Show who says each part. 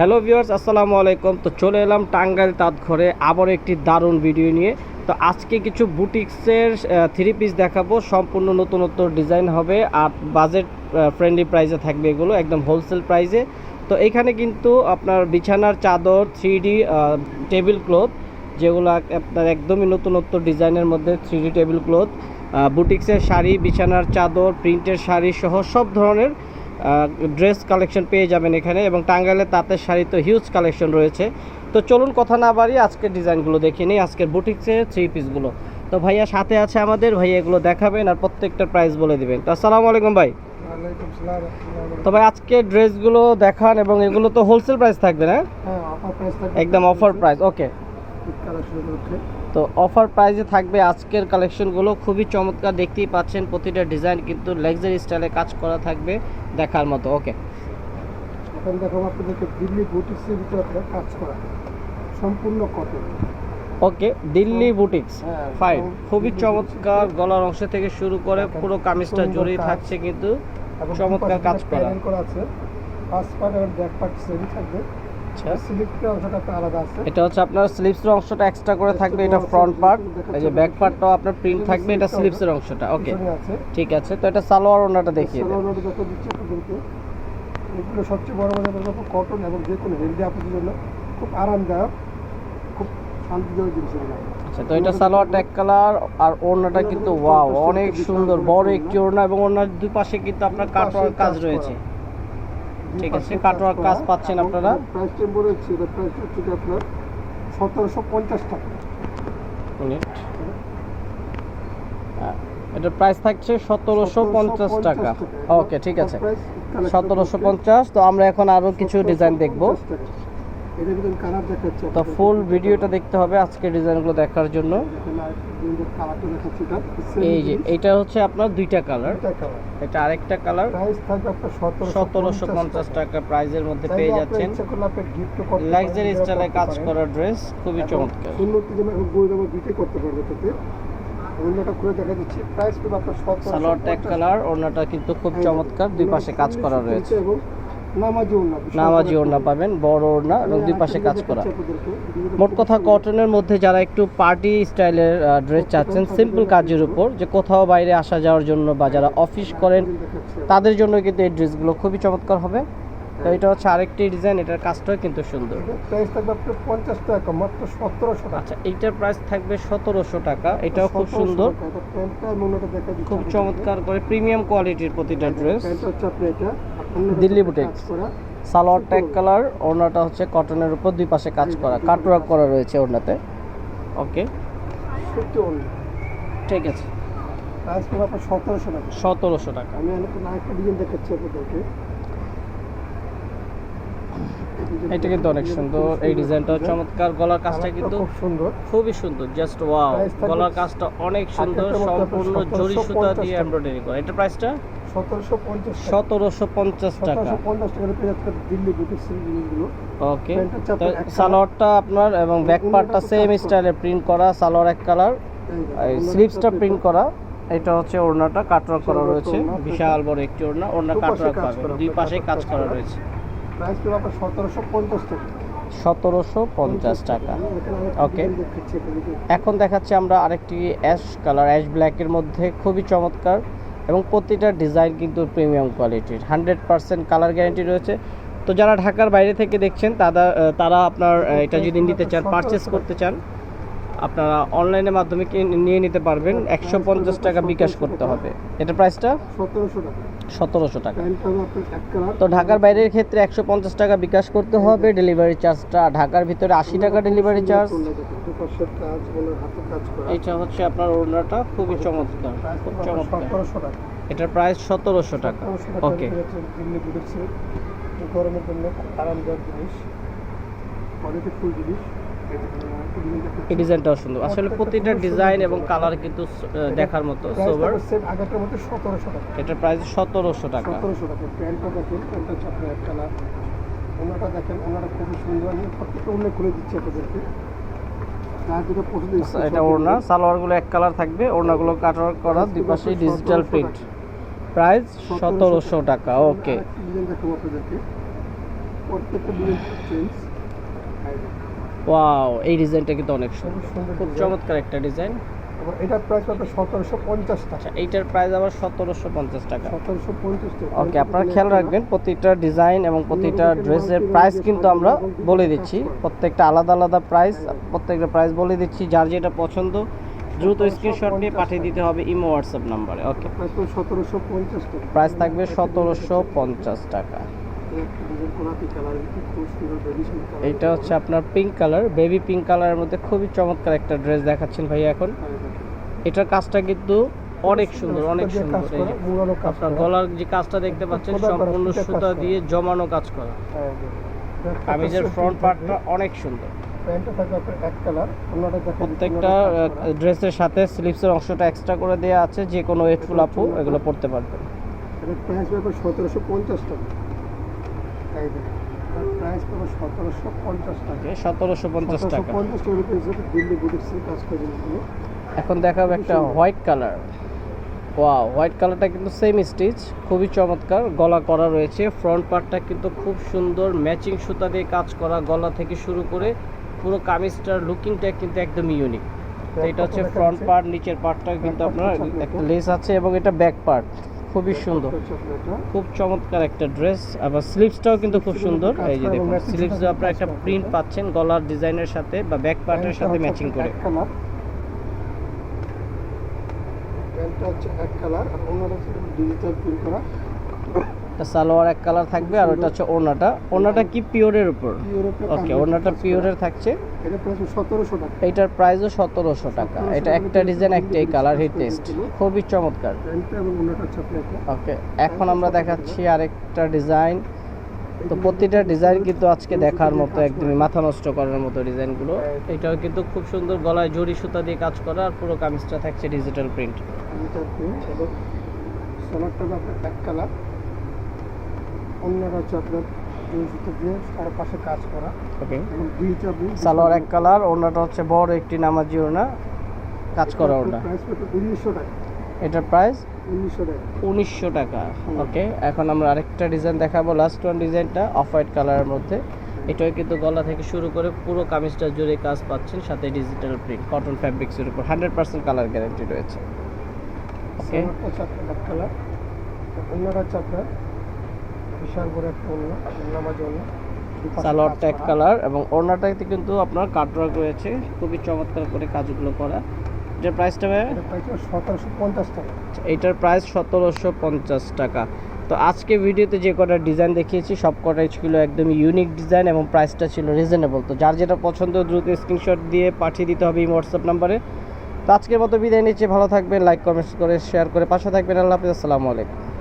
Speaker 1: Hello viewers, আসসালামু আলাইকুম। তো চলে এলাম টাঙ্গাইল তাঁতঘরে আবার একটি দারুণ ভিডিও নিয়ে। তো আজকে কিছু বুটিক্সের থ্রি পিস দেখাবো। সম্পূর্ণ নতুনত্ব ডিজাইন হবে। আর বাজেট ফ্রেন্ডলি প্রাইসে থাকবে এগুলো, একদম হোলসেল প্রাইসে তো এখানে কিন্তু আপনার বিছানার চাদর থ্রি টেবিল ক্লথ যেগুলো আপনার একদমই নতুনত্ব ডিজাইনের মধ্যে থ্রি টেবিল ক্লথ বুটিক্সের শাড়ি, বিছানার চাদর প্রিন্টের শাড়ি সহ সব ধরনের ড্রেস কালেকশন পেয়ে যাবেন এখানে এবং টাঙ্গাইলে তাঁতের শাড়ি তো হিউজ কালেকশন রয়েছে। তো চলুন কথা না বাড়িয়ে আজকের ডিজাইনগুলো দেখে নিই আজকের বুটিক্সের থ্রি পিসগুলো তো ভাইয়া সাথে আছে আমাদের ভাইয়া এগুলো দেখাবেন আর প্রত্যেকটার প্রাইস বলে দেবেন। তো আসসালামু আলাইকুম ভাই। তো ভাই আজকে ড্রেসগুলো দেখান এবং এগুলো তো হোলসেল প্রাইস থাকবে না?
Speaker 2: হ্যাঁ
Speaker 1: একদম অফার প্রাইস ওকে তো অফার প্রাইসে থাকবে আজকের কালেকশনগুলো খুবই চমৎকার দেখতেই পাচ্ছেন প্রতিটা ডিজাইন কিন্তু লাক্সারি স্টাইলে কাজ করা থাকবে দেখার মতো। ওকে
Speaker 2: এখন দেখো আপনাদেরকে দিল্লি বুটিক্সের ভিতরে কাজ করা। সম্পূর্ণ কটন
Speaker 1: ওকে দিল্লি বুটিক্স
Speaker 2: হ্যাঁ,
Speaker 1: ফাইন খুবই চমৎকার গলার অংশ থেকে শুরু করে পুরো কামিজটা জড়িয়ে থাকছে কিন্তু চমৎকার কাজ করা।
Speaker 2: আছে। পার্ট এবং ব্যাক পার্ট সেম থাকবে।
Speaker 1: আচ্ছা। এটা হচ্ছে আপনার স্লিপসের অংশটা এক্সট্রা করে থাকবে এটা ফ্রন্ট পার্ট এই যে ব্যাক পার্টটাও আপনার প্রিন্ট থাকবে এটা স্লিপসের অংশটা ওকে ঠিক আছে তো এটা সালোয়ার ওনাটা দেখিয়ে দেন।
Speaker 2: এগুলো সবচেয়ে বড় কথা দেখো কটন এবং যে কোনো হেলদি আপনাদের জন্য খুব আরামদায়ক খুব শান্তিদায়ক জিনিস
Speaker 1: আচ্ছা তো এটা কালার আর ওড়নাটা কিন্তু ওয়াও অনেক সুন্দর বড় একটি ওড়না এবং ওড়নার দুই পাশে কিন্তু আপনার কাটওয়ার কাজ রয়েছে। ঠিক আছে, কাটওয়ার কাজ পাচ্ছেন আপনারা।
Speaker 2: প্রাইস টেম্পো রয়েছে এটা প্রাইস হচ্ছে আপনার সতেরোশো পঞ্চাশ টাকা।
Speaker 1: মিনিট। এটার প্রাইস থাকছে সতেরোশো পঞ্চাশ টাকা। ওকে ঠিক আছে। সতেরোশো পঞ্চাশ তো আমরা এখন আরও কিছু ডিজাইন দেখব।
Speaker 2: এটা কিন্তু কালার দেখাচ্ছে
Speaker 1: তো ফুল ভিডিওটা দেখতে হবে আজকে ডিজাইনগুলো দেখার জন্য।
Speaker 2: এটা
Speaker 1: এই যে এইটা হচ্ছে আপনার দুইটা কালার এটা আরেকটা কালার
Speaker 2: প্রাইস থাকবে আপনার সতেরোশো
Speaker 1: পঞ্চাশ টাকা। প্রাইজের মধ্যে পেয়ে যাচ্ছেন। লাক্সারি স্টাইলে কাজ করা ড্রেস খুবই চমৎকার।
Speaker 2: উন্নতি যেমন এখন বই দেবো দুইটাই করতে পারবে তাতে। অন্যটা খুলে দেখা যাচ্ছে। প্রাইস পেবে আপনার সতেরোশো
Speaker 1: সালোয়ার ট্যাগ কালার ওড়নাটা কিন্তু খুব চমৎকার। দুই পাশে কাজ করা রয়েছে।
Speaker 2: এবং নামাজি ওড়না
Speaker 1: পাবেন বড় ওড়না এবং দুই পাশে কাজ করা। মোট কথা কটনের মধ্যে যারা একটু পার্টি স্টাইলের ড্রেস চাচ্ছেন সিম্পল কাজের উপর যে কোথাও বাইরে আসা যাওয়ার জন্য বা যারা অফিস করেন তাদের জন্য কিন্তু এই ড্রেসগুলো খুবই চমৎকার হবে। তো এটা হচ্ছে আরেকটি ডিজাইন এটার কাজটাও কিন্তু সুন্দর।
Speaker 2: প্রাইস থাকবে আপনার পঞ্চাশ টাকা মাত্র সতেরোশো টাকা।
Speaker 1: আচ্ছা এইটার প্রাইস থাকবে সতেরোশো টাকা এটাও খুব সুন্দর। খুব চমৎকার করে প্রিমিয়াম কোয়ালিটির প্রতিটা ড্রেস
Speaker 2: হচ্ছে আপনি এটা।
Speaker 1: দিল্লি।
Speaker 2: করা
Speaker 1: সালোয়ার ট্যাগ কালার ওড়নাটা হচ্ছে কটনের উপর দুই পাশে কাজ করা কাটওয়ার্ক করা রয়েছে ওড়নাতে। ওকে ঠিক আছে।
Speaker 2: সতেরোশো টাকা।
Speaker 1: সতেরোশো টাকা।
Speaker 2: আমি একটা ডিজাইন দেখাচ্ছি আপনাদেরকে।
Speaker 1: এটা কিন্তু অনেক সুন্দর। এই ডিজাইনটাও চমৎকার। গলার কাজটা কিন্তু
Speaker 2: খুব সুন্দর।
Speaker 1: খুবই সুন্দর। জাস্ট ওয়াও গলার কাজটা অনেক সুন্দর। সম্পূর্ণ
Speaker 2: আপনার
Speaker 1: জরি সুতা
Speaker 2: 1750
Speaker 1: দিয়ে এমব্রয়ডারি করা। এটা প্রাইসটা
Speaker 2: সতেরোশো পঞ্চাশ
Speaker 1: সতেরোশো পঞ্চাশ টাকা।
Speaker 2: পঞ্চাশ টাকা পেয়ে যাচ্ছে দিল্লি বুটিক্সের জিনিসগুলো
Speaker 1: ওকে। সালোয়ারটা আপনার এবং ব্যাক পার্টটা সেম স্টাইলে প্রিন্ট করা সালোয়ার এক কালার।
Speaker 2: আপনি
Speaker 1: প্রিন্ট করা। এটা হচ্ছে ওড়নাটা কাটওয়ার্ক করা রয়েছে। বিশাল বড় একটি ওড়না। ওড়না পাবে
Speaker 2: করা,
Speaker 1: দুই পাশে কাজ করা। রয়েছে।
Speaker 2: প্রাইস পেবে আপনার সতেরোশো পঞ্চাশ টাকা।
Speaker 1: সতেরোশো পঞ্চাশ টাকা। ওকে। এখন দেখাচ্ছি আমরা আরেকটি অ্যাশ কালার অ্যাশ ব্ল্যাকের মধ্যে। খুবই চমৎকার। এবং প্রতিটা ডিজাইন কিন্তু প্রিমিয়াম কোয়ালিটির। হান্ড্রেড পার্সেন্ট কালার গ্যারান্টি রয়েছে। তো যারা ঢাকার বাইরে থেকে দেখছেন তারা তারা আপনার এটা যদি নিতে চান পারচেস করতে চান আপনারা অনলাইনের মাধ্যমে নিয়ে নিতে পারবেন। একশো পঞ্চাশ টাকা বিকাশ করতে হবে। এটা প্রাইসটা?
Speaker 2: সতেরোশো টাকা।
Speaker 1: সতেরোশো তো ঢাকার বাইরের ক্ষেত্রে একশো পঞ্চাশ টাকা বিকাশ করতে হবে। ডেলিভারি চার্জটা ঢাকার ভিতরে আশি টাকা ডেলিভারি চার্জ। এটা হচ্ছে আপনার ওড়নাটা। খুবই চমৎকার। খুব চমৎকার। এটার প্রাইস সতেরোশো টাকা। ওকে।
Speaker 2: গরমের জন্য আরামদায়ক জিনিস। কোয়ালিটি ফুল জিনিস। এই
Speaker 1: ডিজাইনটাও সুন্দর। আসলে প্রতিটা ডিজাইন এবং কালার কিন্তু দেখার মতো সোবার এটার প্রাইস সতেরোশো টাকা।
Speaker 2: সতেরোশো টাকা। প্যান্টটা দেখেন প্যান্টটা এক কালার ওনাটা দেখেন ওনাটা খুবই সুন্দর। আমি প্রত্যেকটা উল্লেখ করে দিচ্ছি আপনাদেরকে।
Speaker 1: আচ্ছা, এটা ওড়না। সালোয়ারগুলো এক কালার থাকবে। ওড়নাগুলো কাটার করা দুই পাশে ডিজিটাল প্রিন্ট প্রাইস সতেরোশো টাকা। ওকে
Speaker 2: প্রত্যেকটা
Speaker 1: ওয়াও এই ডিজাইনটা কিন্তু অনেক সুন্দর।
Speaker 2: খুব।
Speaker 1: চমৎকার একটা ডিজাইন।
Speaker 2: এটার প্রাইস পাবে সতেরোশো পঞ্চাশ টাকা।
Speaker 1: আচ্ছা এইটার প্রাইস আবার সতেরোশো পঞ্চাশ টাকা।
Speaker 2: সতেরোশো পঞ্চাশ টাকা।
Speaker 1: ওকে আপনারা খেয়াল রাখবেন প্রতিটা ডিজাইন এবং প্রতিটা ড্রেসের প্রাইস কিন্তু আমরা বলে দিচ্ছি। প্রত্যেকটা আলাদা আলাদা প্রাইস প্রত্যেকটা প্রাইস বলে দিচ্ছি। যার যেটা পছন্দ দ্রুত স্ক্রিনশট নিয়ে পাঠিয়ে দিতে হবে ইমো হোয়াটসঅ্যাপ নাম্বারে ওকে
Speaker 2: সতেরোশো পঞ্চাশ টাকা।
Speaker 1: প্রাইস থাকবে সতেরোশো পঞ্চাশ টাকা। এইটা হচ্ছে আপনার পিঙ্ক কালার বেবি পিঙ্ক কালারের মধ্যে খুবই চমৎকার একটা ড্রেস দেখাচ্ছেন ভাইয়া এখন। এটার কাজটা কিন্তু অনেক সুন্দর অনেক সুন্দর যে। আপনার গলার যে কাজটা দেখতে পাচ্ছেন সম্পূর্ণ সুতা দিয়ে জমানো কাজ করা।
Speaker 2: হ্যাঁ, হ্যাঁ।
Speaker 1: কামিজের ফ্রন্ট পার্টটা অনেক সুন্দর। প্রত্যেকটা ড্রেসের সাথে স্লিপসের অংশটা এক্সট্রা করে দেওয়া আছে যে কোনো ওয়েটফুল আপু এগুলো পড়তে পারবেন।
Speaker 2: প্রাইস সতেরোশো পঞ্চাশ টাকা। এই প্রাইস পাবে সতেরোশো পঞ্চাশ টাকা।
Speaker 1: সতেরোশো পঞ্চাশ টাকা।
Speaker 2: পঞ্চাশ টাকা দিল্লি বুটিক্সের কাজ করে
Speaker 1: এখন দেখাবো একটা হোয়াইট কালার ওয়াও হোয়াইট কালারটা কিন্তু সেম স্টিচ খুবই চমৎকার। গলা করা রয়েছে। ফ্রন্ট পার্টটা কিন্তু খুব সুন্দর ম্যাচিং সুতা দিয়ে কাজ করা গলা থেকে শুরু করে পুরো কামিজটার লুকিংটা কিন্তু একদম ইউনিক এটা হচ্ছে ফ্রন্ট পার্ট নিচের পার্টটা কিন্তু আপনার একটা লেস আছে এবং এটা ব্যাক পার্ট খুবই সুন্দর। খুব চমৎকার একটা ড্রেস আবার স্লিভসটাও কিন্তু খুব সুন্দর। এই যে দেখুন
Speaker 2: matching
Speaker 1: আপনারা একটা প্রিন্ট পাচ্ছেন গলার ডিজাইনের সাথে বা ব্যাক পার্টের সাথে ম্যাচিং করে।
Speaker 2: প্যান্টটা হচ্ছে এক কালার আর অন্যটা ডিজিটাল প্রিন্ট করা।
Speaker 1: এটা সালোয়ার এক কালার থাকবে আর ওটা হচ্ছে ওড়নাটা। ওড়নাটা কি পিওরের উপর? ওকে ওড়নাটা পিওরের থাকছে।
Speaker 2: এটা প্রাইস সতেরোশো টাকা।
Speaker 1: এইটার প্রাইসও সতেরোশো টাকা। এটা একটা ডিজাইন একটাই কালার হিট টেস্ট খুবই চমৎকার। ওকে এখন আমরা দেখাচ্ছি আরেকটা ডিজাইন। তো প্রতিটা ডিজাইন কিন্তু আজকে দেখার মতো একদমই মাথা নষ্ট করার মতো ডিজাইনগুলো। এটাও কিন্তু খুব সুন্দর গলায় জড়ি সুতা দিয়ে কাজ করা আর পুরো কামিজটা থাকছে ডিজিটাল প্রিন্ট
Speaker 2: কালার দুই সুতো দিয়ে তার পাশে কাজ করা।
Speaker 1: ওকে। সালোয়ার এক কালার ওড়নাটা হচ্ছে বড় একটি নামাজি ওড়না কাজ করা ওড়না।
Speaker 2: প্রাইস উনিশশো টাকা।
Speaker 1: এটার প্রাইস
Speaker 2: উনিশশো টাকা।
Speaker 1: উনিশশো টাকা ওকে। এখন আমরা আরেকটা ডিজাইন দেখাবো লাস্ট ওয়ান ডিজাইনটা অফ হোয়াইট কালারের মধ্যে। এটাও কিন্তু গলা থেকে শুরু করে পুরো কামিজটা জুড়ে কাজ পাচ্ছেন সাথে ডিজিটাল প্রিন্ট কটন ফ্যাব্রিক্সের উপর। হান্ড্রেড পার্সেন্ট কালার গ্যারান্টি রয়েছে। ওকে।
Speaker 2: কালার অন্যটা বিশাল বড় একটা অন্য নামাজ দুপাশে
Speaker 1: সালোয়ারটা এক কালার এবং ওড়নাটাতে কিন্তু আপনার কাটওয়ার্ক রয়েছে খুবই চমৎকার করে কাজগুলো করা। এটার প্রাইসটা ভাই?
Speaker 2: সতেরোশো পঞ্চাশ টাকা।
Speaker 1: এইটার প্রাইস সতেরোশো পঞ্চাশ টাকা। তো আজকে ভিডিওতে যে কটা ডিজাইন দেখিয়েছি সব কটাই ছিল একদম ইউনিক ডিজাইন এবং প্রাইসটা ছিল রিজনেবল তো যার যেটা পছন্দ দ্রুত স্ক্রিনশট দিয়ে পাঠিয়ে দিতে হবে এই হোয়াটসঅ্যাপ নাম্বারে তো আজকের মতো বিদায় নিচ্ছি ভালো থাকবেন লাইক কমেন্টস করে শেয়ার করে পাশে থাকবেন। আল্লাহ হাফিজ আসসালামু আলাইকুম।